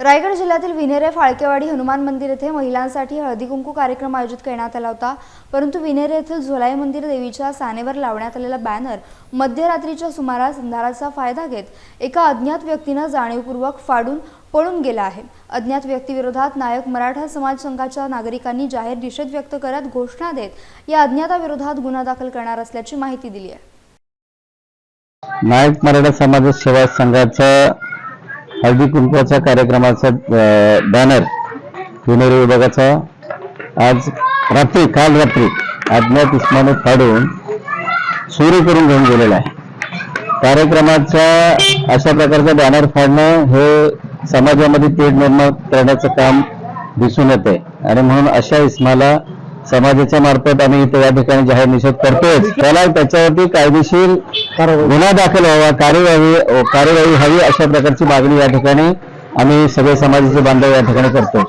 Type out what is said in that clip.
रायगड जिल्ह्यातील विनेरे फाळकेवाडी हनुमान मंदिर येथे महिलांसाठी हळदी कुंकू कार्यक्रम आयोजित करण्यात आला होता. परंतु विनेरे येथील झोलाई मंदिर देवीच्या सानेवर लावण्यात आलेला बॅनर मध्यरात्रीच्या सुमारास अंधाराचा फायदा घेत एका अज्ञात व्यक्तीनं जाणीवपूर्वक फाडून पळून गेला आहे. अज्ञात व्यक्तीविरोधात नायक मराठा समाज संघाच्या नागरिकांनी जाहीर निषेध व्यक्त करत घोषणा देत या अज्ञाताविरोधात गुन्हा दाखल करणार असल्याची माहिती दिली आहे. नायक मराठा समाज सेवा संघाचा हळदी कुंकवाच्या कार्यक्रमाचा बॅनर पुणेरी विभागाचा आज रात्री काल रात्री अज्ञात इस्माने फाडून सुरू करून घेऊन गेलेला आहे. कार्यक्रमाच्या अशा प्रकारचा बॅनर फाडणं हे समाजामध्ये तेढ निर्माण करण्याचं काम दिसून येते आणि म्हणून अशा इस्माला समाजाच्या मार्फत आम्ही इथे या ठिकाणी जाहीर निषेध करतोय. त्याला त्याच्यावरती कायदेशीर गुन्हा दाखल व्हावा कार्यवाही कार्यवाही हवी अशा प्रकारची मागणी या ठिकाणी आम्ही सगळे समाजाचे बांधव या ठिकाणी करतो